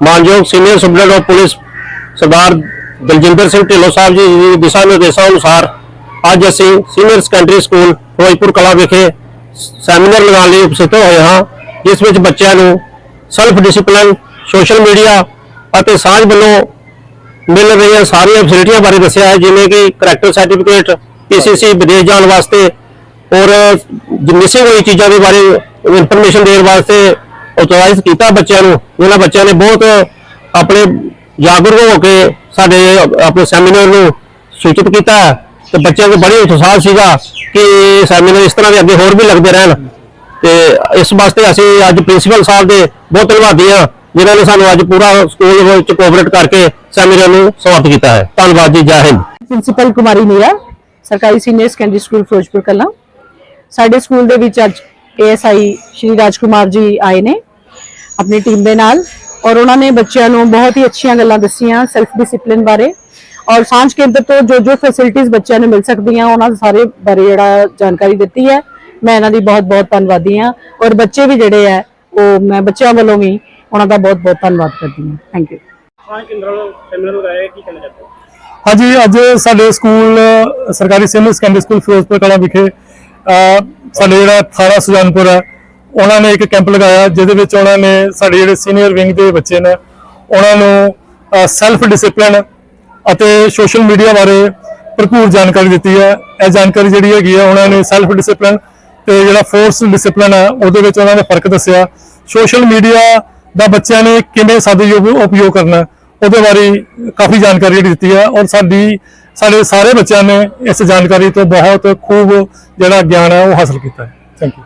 ਮਾਨਯੋਗ senior superintendent of police Sardar Daljinder Singh Dhillon Sahib ji ਦੀ ਦਿਸ਼ਾ ਨਿਰਦੇਸ਼ਾਂ ਅਨੁਸਾਰ ਅੱਜ ਅਸੀਂ ਸੀਨੀਅਰ ਸੈਕੰਡਰੀ ਸਕੂਲ ਫਿਰੋਜ਼ਪੁਰ ਕਲਾ ਵਿਖੇ ਸੈਮੀਨਾਰ ਲਗਾਉਣ ਲਈ ਉਪਸਥਿਤ ਹੋਏ ਹਾਂ, ਜਿਸ ਵਿੱਚ ਬੱਚਿਆਂ ਨੂੰ ਸੈਲਫ ਡਿਸਪਲਿਨ ਸੋਸ਼ਲ ਮੀਡੀਆ ਅਤੇ ਸਾਂਝ ਵੱਲੋਂ ਮਿਲ ਰਹੀਆਂ ਸਾਰੀਆਂ ਫੈਸਿਲਿਟੀਆਂ ਬਾਰੇ ਦੱਸਿਆ ਹੈ, ਜਿਵੇਂ ਕਿ ਕਰੈਕਟਰ ਸਰਟੀਫਿਕੇਟ ਪੀਸੀਸੀ ਵਿਦੇਸ਼ ਜਾਣ ਵਾਸਤੇ ਔਰ ਮਿਸਿੰਗ ਹੋਈ ਚੀਜ਼ਾਂ ਦੇ ਬਾਰੇ ਇਨਫੋਰਮੇਸ਼ਨ ਦੇਣ ਵਾਸਤੇ ਉਤਸ਼ਾਹਿਤ ਕੀਤਾ ਬੱਚਿਆਂ ਨੂੰ, ਇਹਨਾਂ ਬੱਚਿਆਂ ਨੇ ਬਹੁਤ ਆਪਣੇ ਜਾਗਰੂਕ ਹੋ ਕੇ ਸਾਡੇ ਆਪਣੇ ਸੈਮੀਨਾਰ ਨੂੰ ਸੂਚਿਤ ਕੀਤਾ ਤੇ ਬੱਚਿਆਂ ਨੂੰ ਬੜੀ ਉਤਸ਼ਾਹ ਸੀਗਾ ਕਿ ਸੈਮੀਨਾਰ ਇਸ ਤਰ੍ਹਾਂ ਦੇ ਅੱਗੇ ਹੋਰ ਵੀ ਲੱਗਦੇ ਰਹਿਣ। ਤੇ ਇਸ ਵਾਸਤੇ ਅਸੀਂ ਅੱਜ ਪ੍ਰਿੰਸੀਪਲ ਸਾਹਿਬ ਦੇ ਬਹੁਤ ਧੰਨਵਾਦੀ ਹਾਂ, ਜਿਨ੍ਹਾਂ ਨੇ ਸਾਨੂੰ ਅੱਜ ਪੂਰਾ ਸਕੂਲ ਵਿੱਚ ਕੋਆਪਰੇਟ ਕਰਕੇ ਸੈਮੀਨਾਰ ਨੂੰ ਸਮਾਪਤ ਕੀਤਾ ਹੈ। ਧੰਨਵਾਦ ਜੀ, ਜੈ ਹਿੰਦ। ਪ੍ਰਿੰਸੀਪਲ ਕੁਮਾਰੀ ਮੀਰਾ, ਸਰਕਾਰੀ senior secondary school Ferozepur, Kalan. ਸਾਡੇ ਸਕੂਲ ਦੇ ਵਿੱਚ ਅੱਜ ਏਐਸਆਈ ਸ਼੍ਰੀ ਰਾਜਕੁਮਾਰ ਜੀ ਆਏ ਨੇ। ਆਪਣੀ ਟੀਮ ਦੇ ਨਾਲ ਔਰ ਉਹਨਾਂ ਨੇ ਬੱਚਿਆਂ ਨੂੰ ਬਹੁਤ ਹੀ ਅੱਛੀਆਂ ਗੱਲਾਂ ਦੱਸੀਆਂ ਸੈਲਫ ਡਿਸਪਲਿਨ ਬਾਰੇ ਔਰ ਸਾਂਝ ਕੇਂਦਰ ਤੋਂ ਜੋ ਜੋ ਫੈਸਿਲਿਟੀਆਂ ਬੱਚਿਆਂ ਨੂੰ ਮਿਲ ਸਕਦੀਆਂ ਉਹਨਾਂ ਸਾਰੇ ਬਾਰੇ ਜਿਹੜਾ ਜਾਣਕਾਰੀ ਦਿੱਤੀ ਹੈ। ਮੈਂ ਇਹਨਾਂ ਦੀ ਬਹੁਤ ਬਹੁਤ ਧੰਨਵਾਦੀ ਹਾਂ ਔਰ ਬੱਚੇ ਵੀ ਜਿਹੜੇ ਹੈ ਉਹ ਮੈਂ ਬੱਚਿਆਂ ਵੱਲੋਂ ਵੀ ਉਹਨਾਂ ਦਾ ਬਹੁਤ ਬਹੁਤ ਧੰਨਵਾਦ ਕਰਦੀ ਹਾਂ। ਥੈਂਕ ਯੂ ਹਾਂ ਕੇਂਦਰ ਵੱਲੋਂ ਸੈਮੀਨਾਰ ਲਗਾਇਆ ਹੈ, ਕੀ ਕਹਿਣਾ ਚਾਹते ਹੋ ਹਾਂਜੀ ਅੱਜ ਸਾਡੇ ਸਕੂਲ ਸਰਕਾਰੀ senior secondary school Ferozepur Kalan ਵਿਖੇ ਸਾਡੇ ਜਿਹੜਾ ਥਾਣਾ ਸੁਜਾਨਪੁਰ ਹੈ ਉਹਨਾਂ ਨੇ ਇੱਕ ਕੈਂਪ ਲਗਾਇਆ ਜਿਹਦੇ ਵਿੱਚ ਉਹਨਾਂ ਨੇ ਸਾਡੇ ਜਿਹੜੇ ਸੀਨੀਅਰ ਵਿੰਗ ਦੇ ਬੱਚੇ ਨੇ, ਉਹਨਾਂ ਨੂੰ ਸੈਲਫ ਡਿਸਪਲਿਨ ਅਤੇ ਸੋਸ਼ਲ ਮੀਡੀਆ ਬਾਰੇ ਭਰਪੂਰ ਜਾਣਕਾਰੀ ਦਿੱਤੀ ਹੈ। ਇਹ ਜਾਣਕਾਰੀ ਜਿਹੜੀ ਹੈਗੀ ਹੈ, ਉਹਨਾਂ ਨੇ ਸੈਲਫ ਡਿਸਪਲਿਨ ਤੇ ਜਿਹੜਾ ਫੋਰਸ ਡਿਸਪਲਿਨ ਹੈ, ਉਹਦੇ ਵਿੱਚ ਉਹਨਾਂ ਨੇ ਫ਼ਰਕ ਦੱਸਿਆ। ਸੋਸ਼ਲ ਮੀਡੀਆ ਦਾ ਬੱਚਿਆਂ ਨੇ ਕਿਵੇਂ ਸਦਯੋਗ ਉਪਯੋਗ ਕਰਨਾ, ਉਹਦੇ ਬਾਰੇ ਕਾਫੀ ਜਾਣਕਾਰੀ ਜਿਹੜੀ ਦਿੱਤੀ ਹੈ ਔਰ ਸਾਡੀ, ਸਾਡੇ ਸਾਰੇ ਬੱਚਿਆਂ ਨੇ ਇਸ ਜਾਣਕਾਰੀ ਤੋਂ ਬਹੁਤ ਖੂਬ ਜਿਹੜਾ ਗਿਆਨ ਹੈ, ਉਹ ਹਾਸਲ ਕੀਤਾ ਹੈ। Thank you